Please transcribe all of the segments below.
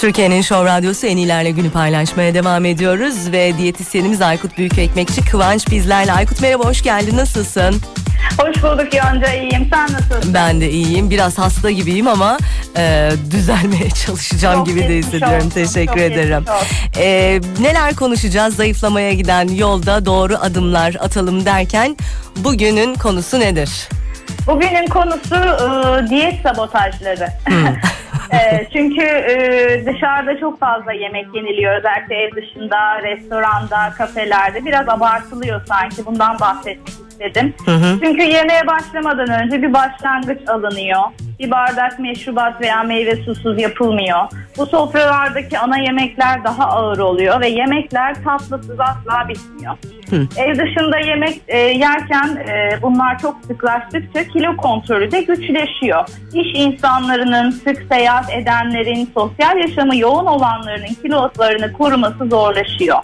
Türkiye'nin Show Radyosu en iyilerle günü paylaşmaya devam ediyoruz ve diyetisyenimiz Aykut Büyükekmekçi Kıvanç bizlerle. Aykut merhaba hoş geldin nasılsın? Hoş bulduk Yonca iyiyim. Sen nasılsın? Ben de iyiyim biraz hasta gibiyim ama e, düzelmeye çalışacağım Çok gibi de hissediyorum. olsun, Teşekkür çok ederim. E, neler konuşacağız zayıflamaya giden yolda doğru adımlar atalım derken bugünün konusu nedir? Bugünün konusu e, diyet sabotajları. Hmm. E, çünkü e, dışarıda çok fazla yemek yeniliyor. Özellikle ev dışında, restoranda, kafelerde. Biraz abartılıyor sanki. Bundan bahsetmek istedim. Hı hı. Çünkü yemeğe başlamadan önce bir başlangıç alınıyor. Bir bardak meşrubat veya meyve susuz yapılmıyor. Bu sofralardaki ana yemekler daha ağır oluyor ve yemekler tatlısız asla bitmiyor. Hı. Ev dışında yemek e, yerken e, bunlar çok sıklaştıkça kilo kontrolü de güçleşiyor. İş insanlarının, sık seyahat edenlerin, sosyal yaşamı yoğun olanlarının kilolarını koruması zorlaşıyor.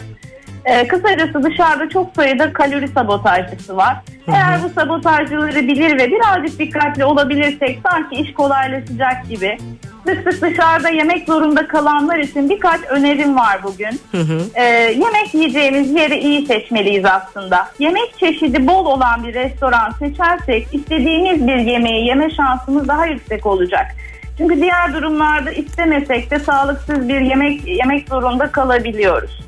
Ee, kısacası dışarıda çok sayıda kalori sabotajcısı var. Eğer bu sabotajcıları bilir ve birazcık dikkatli olabilirsek sanki iş kolaylaşacak gibi. Sık sık dışarıda yemek zorunda kalanlar için birkaç önerim var bugün. Hı hı. Ee, yemek yiyeceğimiz yeri iyi seçmeliyiz aslında. Yemek çeşidi bol olan bir restoran seçersek istediğimiz bir yemeği yeme şansımız daha yüksek olacak. Çünkü diğer durumlarda istemesek de sağlıksız bir yemek yemek zorunda kalabiliyoruz.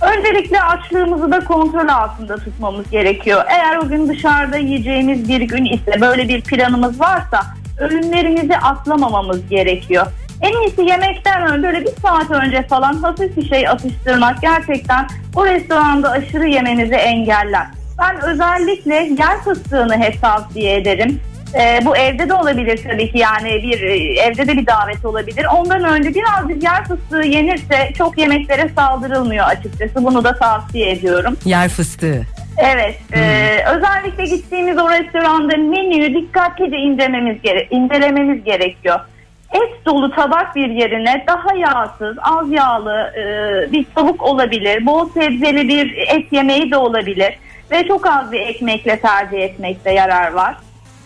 Öncelikle açlığımızı da kontrol altında tutmamız gerekiyor. Eğer o gün dışarıda yiyeceğimiz bir gün ise böyle bir planımız varsa öğünlerimizi atlamamamız gerekiyor. En iyisi yemekten önce böyle bir saat önce falan hafif bir şey atıştırmak gerçekten o restoranda aşırı yemenizi engeller. Ben özellikle yer fıstığını hep tavsiye ederim. Ee, bu evde de olabilir tabii ki yani bir e, evde de bir davet olabilir. Ondan önce birazcık yer fıstığı yenirse çok yemeklere saldırılmıyor açıkçası. Bunu da tavsiye ediyorum. Yer fıstığı. Evet, e, özellikle gittiğimiz o restoranda menüyü dikkatlice incelememiz, gere- incelememiz gerekiyor. Et dolu tabak bir yerine daha yağsız, az yağlı e, bir tavuk olabilir. Bol sebzeli bir et yemeği de olabilir. Ve çok az bir ekmekle tercih etmekte yarar var.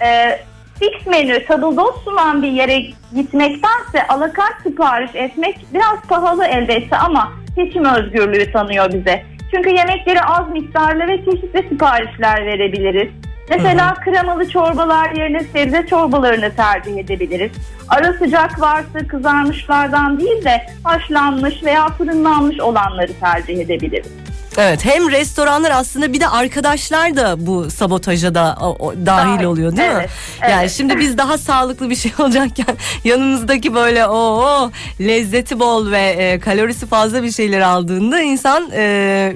E, fix menü, tabldot sunan bir yere gitmektense alakart sipariş etmek biraz pahalı elbette ama seçim özgürlüğü tanıyor bize. Çünkü yemekleri az miktarlı ve çeşitli siparişler verebiliriz. Mesela kremalı çorbalar yerine sebze çorbalarını tercih edebiliriz. Ara sıcak varsa kızarmışlardan değil de haşlanmış veya fırınlanmış olanları tercih edebiliriz. Evet hem restoranlar aslında bir de arkadaşlar da bu sabotaja da o- o- dahil oluyor değil mi? evet, Yani evet. şimdi biz daha sağlıklı bir şey olacakken yanımızdaki böyle o lezzeti bol ve e, kalorisi fazla bir şeyler aldığında insan e,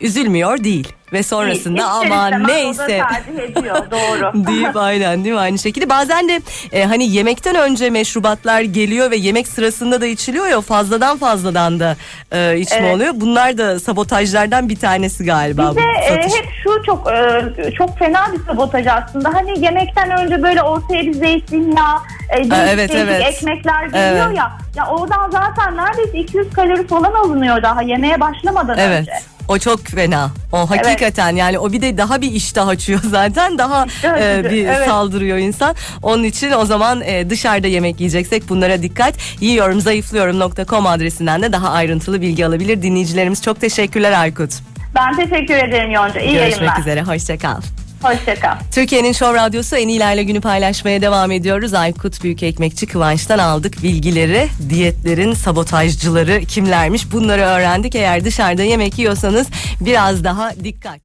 üzülmüyor değil ve sonrasında İster ama neyse ediyor doğru. deyip aynen değil mi aynı şekilde bazen de e, hani yemekten önce meşrubatlar geliyor ve yemek sırasında da içiliyor ya fazladan fazladan da e, içme Evet. oluyor bunlar da sabotajlardan bir tanesi galiba Bir de e, hep şu çok e, çok fena bir sabotaj aslında. Hani yemekten önce böyle ortaya bir zeytinyağı, e, evet, evet. ekmekler geliyor Evet. ya. Ya oradan zaten neredeyse 200 kalori falan alınıyor daha yemeğe başlamadan Evet. önce. O çok fena. O hakikaten yani o bir de daha bir iştah açıyor zaten. Daha e, bir evet. saldırıyor insan. Onun için o zaman e, dışarıda yemek yiyeceksek bunlara dikkat. Yiyorum zayıflıyorum.com adresinden de daha ayrıntılı bilgi alabilir. Dinleyicilerimiz çok teşekkürler Aykut. Ben teşekkür ederim Yonca. İyi Görüşmek yayınlar. üzere. Hoşçakal. Hoşçakal. Türkiye'nin Show Radyosu en iyilerle günü paylaşmaya devam ediyoruz. Aykut Büyükekmekçi Kıvanç'tan aldık bilgileri. Diyetlerin sabotajcıları kimlermiş bunları öğrendik. Eğer dışarıda yemek yiyorsanız biraz daha dikkat.